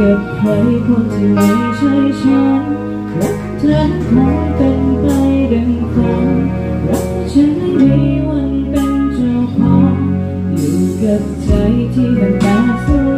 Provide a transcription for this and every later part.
กับใครคนที่ไม่ใช่ฉันรักฉันคงเป็นไปดังฝันรักฉันไม่วันเป็นเจ้าของอยู่กับใจที่มันแตกสลา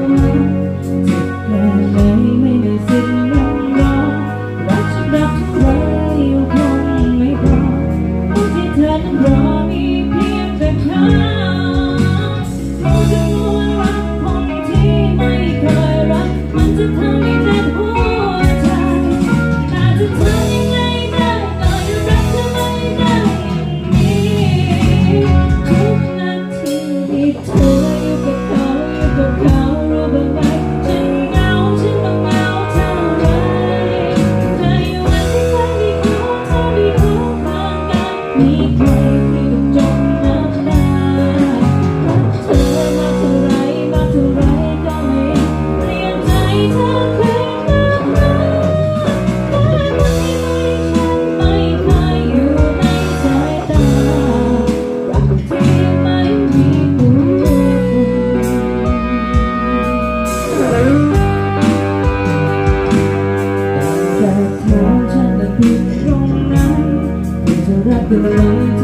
You.